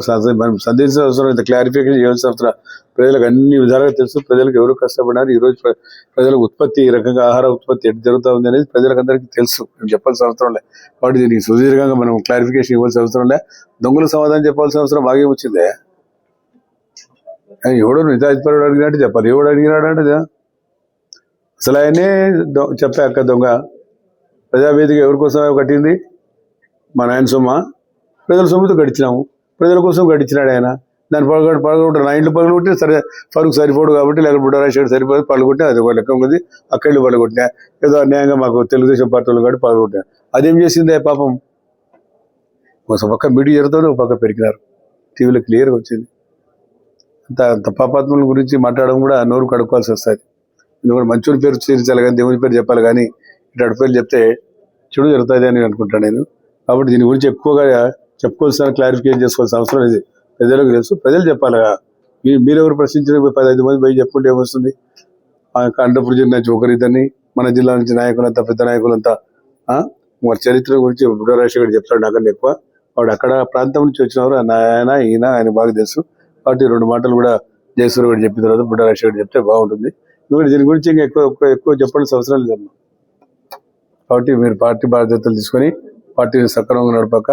స- మనం అవసరం లేదు క్లారిఫికేషన్ చేయాల్సిన అవసరం. ప్రజలకు అన్ని విధాలుగా తెలుసు ప్రజలకు ఎవరు కష్టపడినారు ఈరోజు ప్రజలకు ఉత్పత్తి ఈ రకంగా ఆహార ఉత్పత్తి ఎటు జరుగుతూ ఉంది అనేది ప్రజలకు అందరికీ తెలుసు. మేము చెప్పాల్సిన అవసరం లే. కాబట్టి దీనికి సుదీర్ఘంగా మనం క్లారిఫికేషన్ ఇవ్వాల్సిన అవసరం లే. దొంగలు సమాధానం చెప్పాల్సిన అవసరం బాగా వచ్చిందే? ఎవడు ఎవడో నిజాయితీపరుడు అడిగినట్టు చెప్పాలి. ఎవడు అడిగినాడు అంటే అసలు ఆయనే చెప్పే అక్క దొంగ. ప్రజావేదిక ఎవరి కోసం కట్టింది? మా నాయన సొమ్మ. ప్రజల సొమ్ముతో గడిచినాము ప్రజల కోసం గడిచినాడు ఆయన. దాన్ని పగలు పగలగొట్టారు నా ఇంట్లో పగలగొట్టి సరే ఫరుకు సరిపోడు కాబట్టి లేకపోతే బుడ్డరాజశేఖర్ సరిపోదు పగలగొట్టి అది ఒక లెక్క ఉంది. అక్కడికి పగలగొట్టినా. ఏదో అన్యాయంగా మాకు తెలుగుదేశం పార్టీ కాబట్టి పగలగొట్టా అదేం చేసిందే పాపం? ఒక పక్క మీడియా జరుగుతుంది ఒక పక్క పెరిగినారు. టీవీలో క్లియర్గా వచ్చింది. అంత అంత పాపాత్మల గురించి మాట్లాడడం కూడా నోరు కడుక్కోవాల్సి వస్తుంది. ఎందుకంటే మంచోడి పేరు చేర్చాలి కానీ దేవుని పేరు చెప్పాలి కానీ ఇటు పేరు చెప్తే చెడు జరుగుతుంది అని అనుకుంటాను నేను. కాబట్టి దీని గురించి ఎక్కువగా చెప్పుకోవాల్సిన క్లారిఫికేషన్ చేసుకోవాల్సిన అవసరం ఇది. ప్రజలకు తెలుసు. ప్రజలు చెప్పాలి మీరు మీరెవరు ప్రశ్నించిన పదహైదు మంది పోయి చెప్పుకుంటే ఏమొస్తుంది? ఆ జిల్లా నుంచి ఒకరిద్దరిని మన జిల్లా నుంచి నాయకులంతా పెద్ద నాయకులంతా వారి చరిత్ర గురించి బుడ్డరాజశేఖర్ చెప్తాడు నాకన్నా ఎక్కువ. వాడు అక్కడ ప్రాంతం నుంచి వచ్చినవారు. ఆయన ఈయన ఆయన బాగా తెలుసు. కాబట్టి రెండు మాటలు కూడా జయసూర్ గారు చెప్పిన తర్వాత బుడ్డరాజశేఖర్ చెప్తే బాగుంటుంది. ఎందుకంటే దీని గురించి ఇంకా ఎక్కువ ఎక్కువ ఎక్కువ చెప్పాల్సిన అవసరం లేదమ్మా. కాబట్టి మీరు పార్టీ బాధ్యతలు తీసుకొని పార్టీని సక్రమంగా నడపక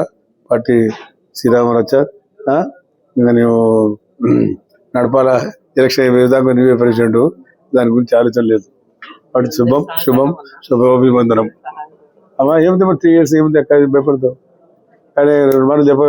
పార్టీ శ్రీరామరాచార్ ఇంకా నువ్వు నడపాలా ఎలక్షన్ అయ్యే విధంగా నువ్వే ప్రెసిడెంట్. దాని గురించి ఆలోచన లేదు. వాటి శుభం శుభం శుభాభివందనం. అమ్మా ఏమిటి మరి త్రీ ఇయర్స్ ఏమిటి ఎక్కడ భయపడతావు. కానీ రెండు మాటలు చెప్ప